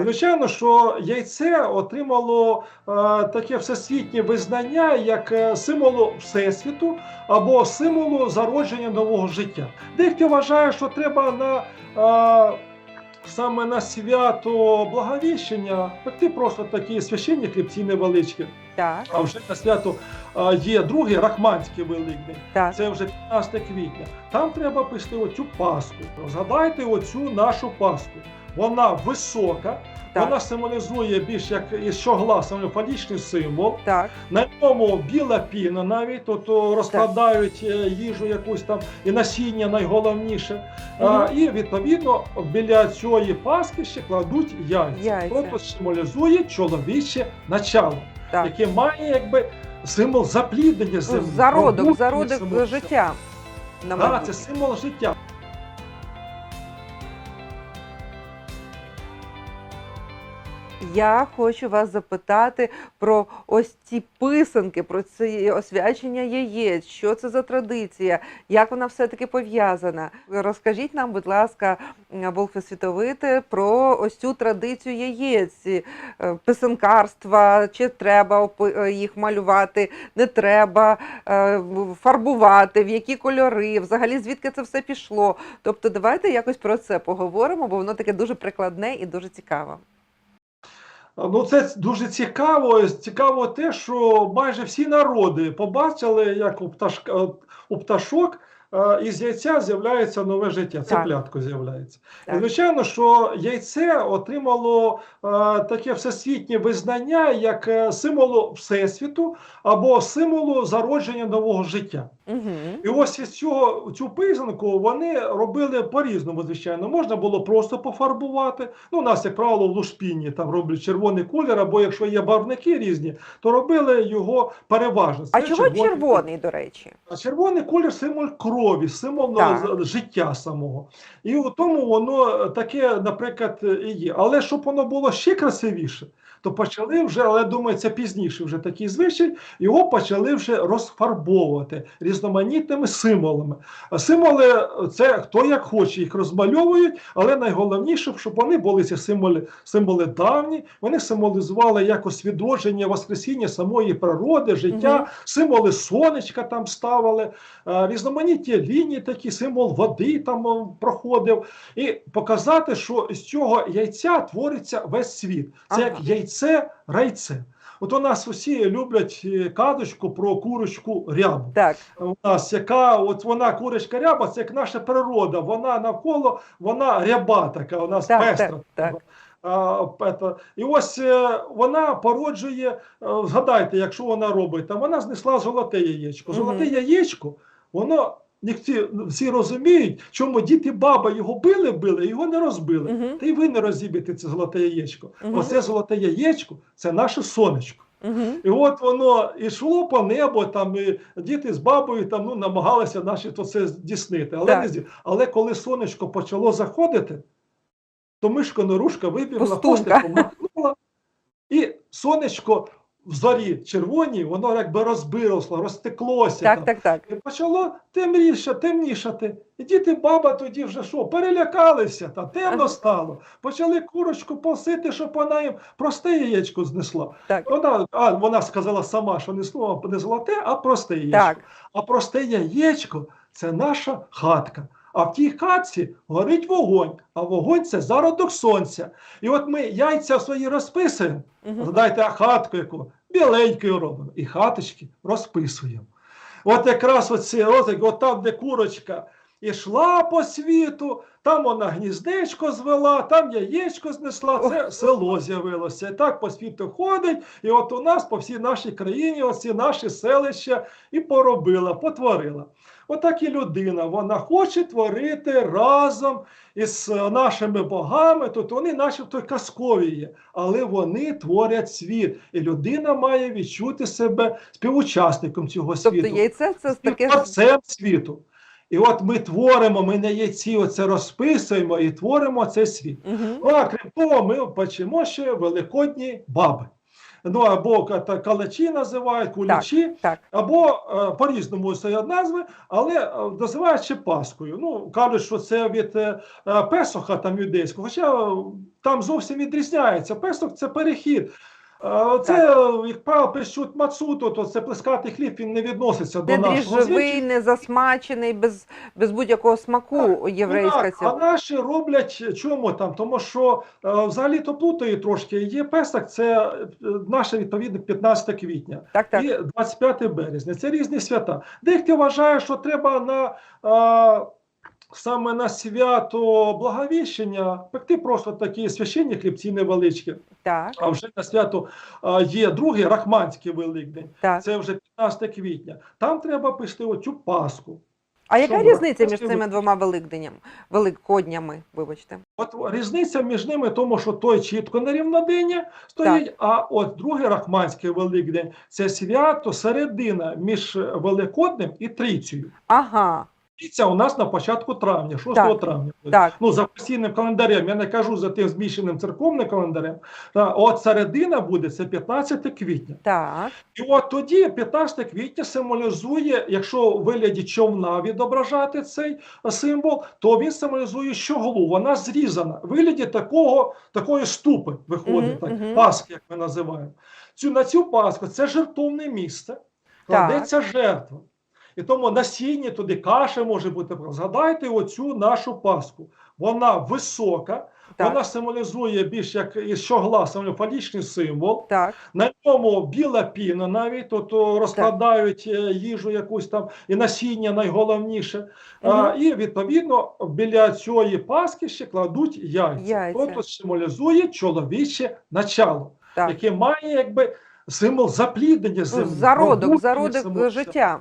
Звичайно, що яйце отримало е, таке всесвітнє визнання як е, символу всесвіту або символу зародження нового життя. Дехто вважає, що треба на е, саме на свято Благовіщення пекти просто такі священні хлібці невеличкі. Так, А вже на свято е, є другий Рахманський Великдень. так. Це вже 15 квітня. Там треба писати оцю паску. Згадайте оцю нашу паску. Вона висока, Так. вона символізує більш як із щогласом фалічний символ. Так, На ньому біла піна навіть, тобто розкладають е, їжу якусь там і насіння найголовніше. А, і відповідно біля цієї паски ще кладуть яйця. Яйця. Тобто символізує чоловіче начало, так. яке має якби символ запліднення землі. Зародок, зародок життя. Так, це символ життя. Я хочу вас запитати про ось ці писанки, про це освячення яєць. Що це за традиція? Як вона все-таки пов'язана? Розкажіть нам, будь ласка, Волфе Світовите, про ось цю традицію яєць, е, писанкарства, чи треба е, їх малювати, не треба е, фарбувати, в які кольори, взагалі звідки це все пішло. Тобто, давайте якось про це поговоримо, бо воно таке дуже прикладне і дуже цікаве. Ну, це дуже цікаво. Цікаво те, що майже всі народи побачили, як у, пташка, у пташок із яйця з'являється нове життя. Це плятко з'являється. І, Звичайно, що яйце отримало е, таке всесвітнє визнання як е, символу всесвіту або символу зародження нового життя. Угу. І ось із цього цю писанку вони робили по-різному, звичайно. Можна було просто пофарбувати. Ну, у нас, як правило, в лушпіні там роблять червоний колір, або якщо є барвники різні, то робили його переважно. А Це чого червоний, до речі? А червоний колір символ крові, символ Так. е, життя самого. І у тому воно таке, наприклад, і є. Але щоб воно було ще красивіше, то почали вже, але думаю, це пізніше вже такий звичай, його почали вже розфарбовувати різноманітними символами. Символи це хто як хоче, їх розмальовують, але найголовніше, щоб вони були ці символи, символи давні, вони символізували якось відродження, воскресіння самої природи, життя, Мгм. символи сонечка там ставили, е, різноманітні лінії, такі символ води там е, проходив. І показати, що з цього яйця твориться весь світ. Це як яйце, райце. От у нас усі люблять е, казочку про курочку рябу. Так, У нас яка от вона курочка ряба, це як наша природа. Вона навколо, вона ряба така, у нас Так, пестра. так, так. А, і ось е, вона породжує, згадайте, якщо вона робить, там вона знесла золоте яєчко. Золоте яєчко, воно всі, всі розуміють, чому діти баба його били, били, його не розбили. Мгм. Та й ви не розіб'єте це золоте яєчко. Мгм. Оце золоте яєчко це наше сонечко. угу. І от воно йшло по небу, там і діти з бабою там ну намагалися наші то це здійснити. Але Так. не зді- Але коли сонечко почало заходити, то мишка норушка вибігла, хвостиком махнула, і сонечко в зорі червоній, воно якби розбилося, розтеклося. так, там. так, так. І почало темніше, темнішати. І діти, баба тоді вже що, перелякалися, та темно Ага. стало. Почали курочку просити, щоб вона їм просте яєчко знесла. Так. Вона, а, вона сказала сама, що не слово не золоте, а просте яєчко. Так. А просте яєчко це наша хатка. А в тій хатці горить вогонь, а вогонь це зародок сонця. І от ми яйця свої розписуємо. Згадайте, а хатку яку біленькою робимо. І хаточки розписуємо. От якраз оці розик, от там, де курочка ішла по світу, там вона гніздечко звела, там яєчко знесла, це село з'явилося. І так по світу ходить, і от у нас по всій нашій країні оці наші селища і поробила, потворила. Отак і людина, вона хоче творити разом із нашими богами, тут вони начебто казкові є, але вони творять світ. І людина має відчути себе співучасником цього Тобто світу, яйце це таке ж. світу. І от ми творимо, ми на яйці оце розписуємо і творимо цей світ. Угу. Ну, а крім того, ми почимо ще великодні баби. Ну або калачі називають, кулічі, Так, або е, по-різному стоять назви, але е, називають ще Паскою. Ну, кажуть, що це від е, Песоха там юдейського, хоча там зовсім відрізняється. Песох це перехід. Е, Це, е, як правило, пишуть мацуту, то це плескатий хліб, він не відноситься до нашого дріжджовий, звичаю. не засмачений, без, без будь-якого смаку єврейська Так, ця. а наші роблять чому там? Тому що е, взагалі то плутають трошки. Є Песах, це е, наше відповідно 15 квітня. Так, так. і 25 березня. Це різні свята. Дехто вважає, що треба на а, саме на свято Благовіщення пекти просто такі священні хлібці невеличкі. Так, А вже на свято є другий Рахманський Великдень. так. Це вже 15 квітня. Там треба пекти оцю Пасху. А яка що різниця між цими двома великднями, великоднями, вибачте? От різниця між ними, тому що той чітко на рівнодення стоїть, а от другий Рахманський Великдень це свято середина між Великоднем і Трійцею. Ага, Трійця у нас на початку травня, 6 Так, травня. так. Ну, за постійним календарем, я не кажу за тим зміщеним церковним календарем. Та, от середина буде це 15 квітня. Так, І от тоді 15 квітня символізує, якщо в вигляді човна відображати цей символ, то він символізує щоглу. Вона зрізана. В вигляді такого, такої ступи виходить, Мгм, так, мгм. паски, як ми називаємо. Цю, на цю паску це жертовне місце, кладеться жертва. І тому насіння туди каша може бути. Згадайте оцю нашу паску. Вона висока, так, вона символізує більш як із щогла, фалічний символ. так. На ньому біла піна навіть, тут розкладають е, їжу якусь там і насіння найголовніше. А, і відповідно біля цієї паски ще кладуть яйця. Яйця. Тобто символізує чоловіче начало, Так. яке має якби символ запліднення Ну, землі. зародок, зародок життя.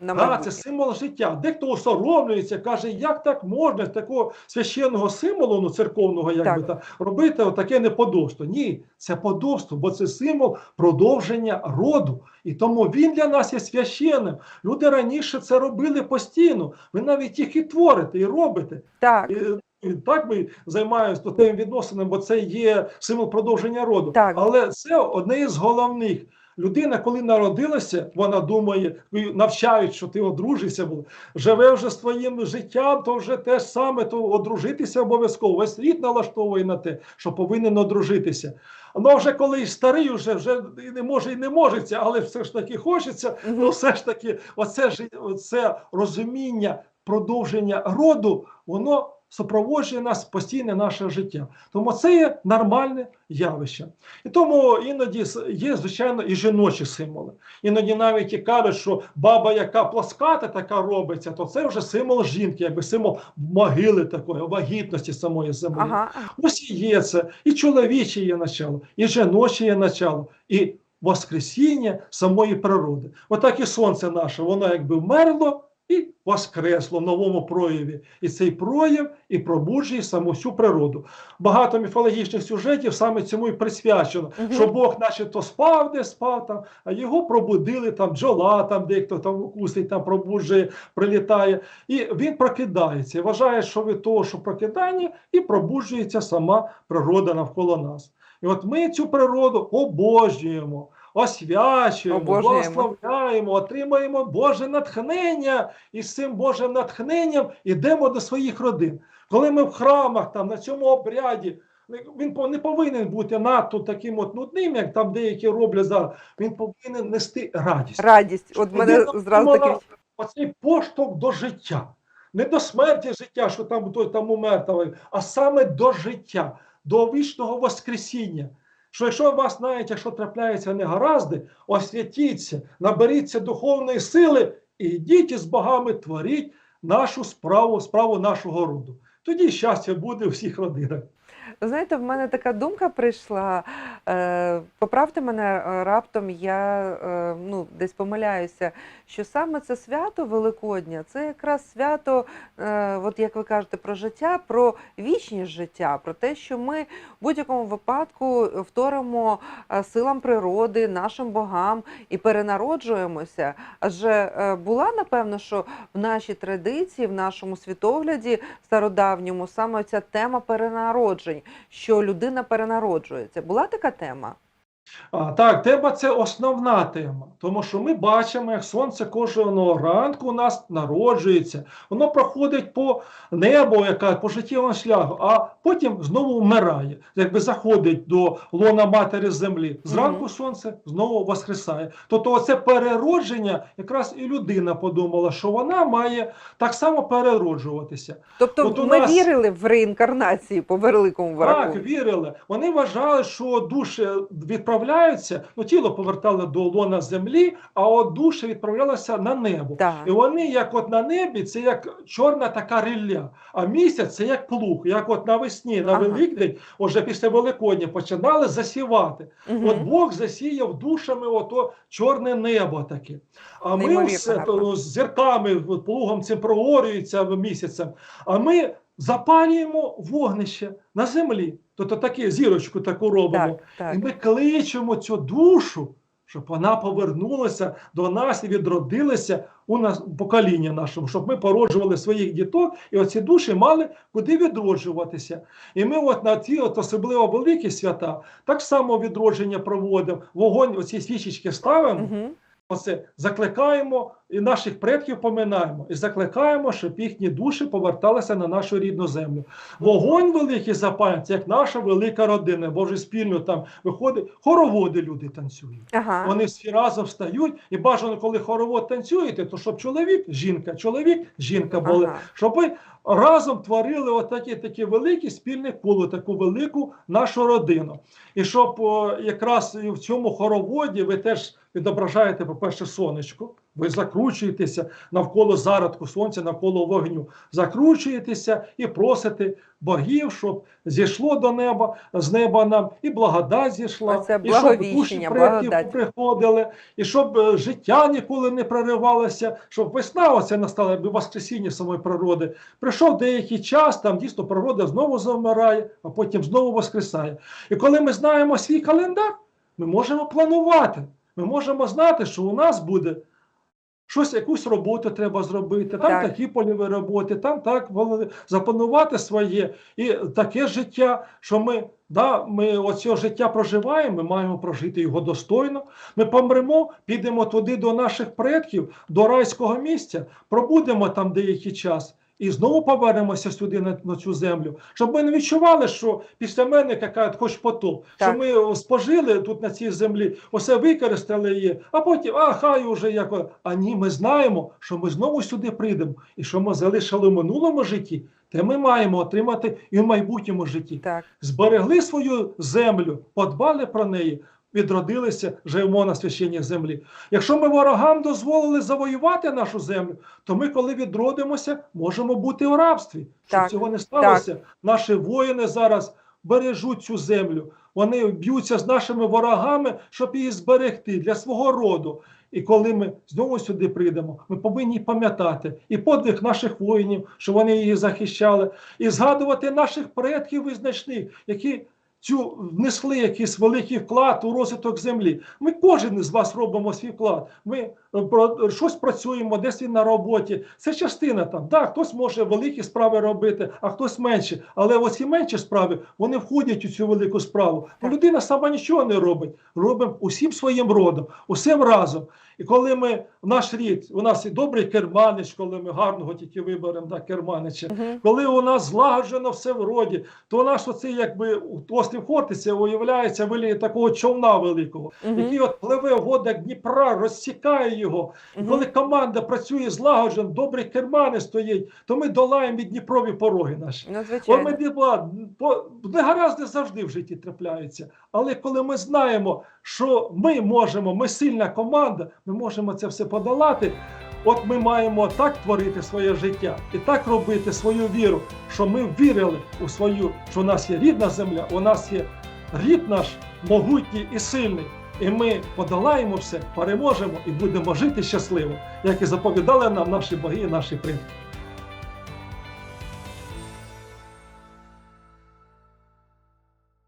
На Так, це символ життя. Дехто осоромлюється, каже, як так можна з такого священного символу, ну церковного, якби Так. так, робити отаке неподобство. Ні, це подобство, бо це символ продовження роду. І тому він для нас є священним. Люди раніше це робили постійно. Ви навіть їх і творите, і робите. Так, І, і так ми займаємося тим відносинами, бо це є символ продовження роду. Так. Але це одне із головних. Людина, коли народилася, вона думає, навчають, що ти одружишся, бо живе вже своїм життям, то вже те ж саме, то одружитися обов'язково. Весь світ налаштовує на те, що повинен одружитися. Ну, вже коли старий, вже, вже і не може і не можеться, але все ж таки хочеться, то все ж таки, оце, оце розуміння продовження роду, воно супроводжує нас постійне наше життя. Тому це є нормальне явище. І тому іноді є, звичайно, і жіночі символи. Іноді навіть і кажуть, що баба, яка пласката така робиться, то це вже символ жінки, якби символ могили такої, вагітності самої землі. ага. Ось і є це, і чоловіче є начало, і жіноче є начало, і воскресіння самої природи. Отак і сонце наше, воно якби вмерло і воскресло в новому прояві. І цей прояв і пробуджує саму всю природу. Багато міфологічних сюжетів саме цьому і присвячено, Мгм. що Бог, начебто, спав, де спав там, а його пробудили там бджола, там дехто там укусить, там пробуджує, прилітає. І він прокидається і вважає, що від того, що прокидання, і пробуджується сама природа навколо нас. І от ми цю природу обожнюємо, освячуємо, Обожнюємо. благословляємо, отримаємо Боже натхнення, і з цим Божим натхненням йдемо до своїх родин. Коли ми в храмах, там на цьому обряді. Він не повинен бути надто таким от нудним, як там деякі роблять зараз. Він повинен нести радість. Радість. От Щоб мене зразу таке. оцей поштовх до життя. Не до смерті життя, що там той там умер, а саме до життя, до вічного Воскресіння. Що якщо у вас навіть якщо трапляються негаразди, освятіться, наберіться духовної сили і йдіть із богами, творіть нашу справу, справу нашого роду. Тоді щастя буде у всіх родинах. Знаєте, в мене така думка прийшла. Е, поправте мене е, раптом, я е, ну, десь помиляюся, що саме це свято Великодня, це якраз свято, от як ви кажете, про життя, про вічність життя, про те, що ми в будь-якому випадку вторимо силам природи, нашим богам і перенароджуємося. Адже була, напевно, що в нашій традиції, в нашому світогляді стародавньому саме ця тема що людина перенароджується. Була така тема? А, так, тема це основна тема, тому що ми бачимо, як сонце кожного ранку у нас народжується, воно проходить по небу, яка по життєвому шляху, а потім знову вмирає, якби заходить до лона матері землі. Зранку Мгм. сонце знову воскресає. Тобто, оце переродження, якраз і людина подумала, що вона має так само перероджуватися. Тобто От ми нас- вірили в реінкарнації по великому Так, вірили. Вони вважали, що душі відправляються, ну тіло повертали до лона землі, а от душі відправлялися на небо. Так. І вони, як от на небі, це як чорна така рілля, а місяць це як плуг, як от навесні, на Ага. Великдень, уже після Великодня починали засівати. Мгм. От Бог засіяв душами ото чорне небо таке. А ми Неймовірно все, гарно. то, з зірками, плугом цим прогорюється місяцем. А ми запалюємо вогнище на землі. Тобто таке зірочку таку робимо. Так, так. І ми кличемо цю душу, щоб вона повернулася до нас і відродилася у нас у покоління нашому, щоб ми породжували своїх діток, і оці душі мали куди відроджуватися. І ми, от на ті от особливо великі свята, так само відродження проводимо, вогонь, оці свічечки ставимо. Мгм. Оце закликаємо і наших предків поминаємо, і закликаємо, щоб їхні душі поверталися на нашу рідну землю. Вогонь великий запалюється, як наша велика родина, бо вже спільно там виходить, хороводи люди танцюють. Ага. Вони всі разом встають, і бажано, коли хоровод танцюєте, то щоб чоловік, жінка, чоловік, жінка були, Ага. щоб разом творили отакі такі великі спільне коло, таку велику нашу родину. І щоб о, якраз в цьому хороводі ви теж відображаєте, по-перше, сонечко. Ви закручуєтеся навколо зародку сонця, навколо вогню. Закручуєтеся і просите богів, щоб зійшло до неба, з неба нам і благодать зійшла, Оце і щоб душі предків приходили, і щоб е, життя ніколи не проривалося, щоб весна оця настала, якби воскресіння самої природи. Прийшов деякий час, там дійсно природа знову завмирає, а потім знову воскресає. І коли ми знаємо свій календар, ми можемо планувати. Ми можемо знати, що у нас буде щось, якусь роботу треба зробити, там Так. такі польові роботи, там так запанувати своє. І таке життя, що ми, да, ми оце життя проживаємо, ми маємо прожити його достойно. Ми помремо, підемо туди до наших предків, до райського місця, пробудемо там деякий час. І знову повернемося сюди на, на цю землю, щоб ми не відчували, що після мене яка хоч потоп, Так. що ми спожили тут на цій землі, усе використали її, а потім, а хай уже як. А ні, ми знаємо, що ми знову сюди прийдемо, і що ми залишили в минулому житті, те ми маємо отримати і в майбутньому житті. Так. Зберегли свою землю, подбали про неї, відродилися, живемо на священній землі. Якщо ми ворогам дозволили завоювати нашу землю, то ми, коли відродимося, можемо бути у рабстві. Щоб Так, цього не сталося, наші воїни зараз бережуть цю землю. Вони б'ються з нашими ворогами, щоб її зберегти для свого роду. І коли ми знову сюди прийдемо, ми повинні пам'ятати і подвиг наших воїнів, що вони її захищали, і згадувати наших предків визначних, які цю внесли якийсь великий вклад у розвиток землі. Ми кожен із вас робимо свій вклад. Ми е, про щось працюємо, десь він на роботі. Це частина там. Да, хтось може великі справи робити, а хтось менші. Але оці менші справи вони входять у цю велику справу. Бо людина сама нічого не робить. Робимо усім своїм родом, усім разом. І коли ми в наш рід, у нас і добрий керманич, коли ми гарного тільки виберемо да, керманича. Мгм. Коли у нас злагоджено все в роді, то наш оцей якби острів Хортиця уявляється вилі такого човна великого, Мгм. який от пливе в водах Дніпра, розсікає його. І коли команда працює злагоджено, добрий кермани стоїть, то ми долаємо від Дніпрові пороги наші. Ну, От ми звичайно. по негаразди завжди в житті трапляються. Але коли ми знаємо, що ми можемо, ми сильна команда, ми можемо це все подолати. От ми маємо так творити своє життя і так робити свою віру, що ми вірили у свою, що у нас є рідна земля, у нас є рід наш могутній і сильний. І ми подолаємо все, переможемо і будемо жити щасливо, як і заповідали нам наші боги і наші предки.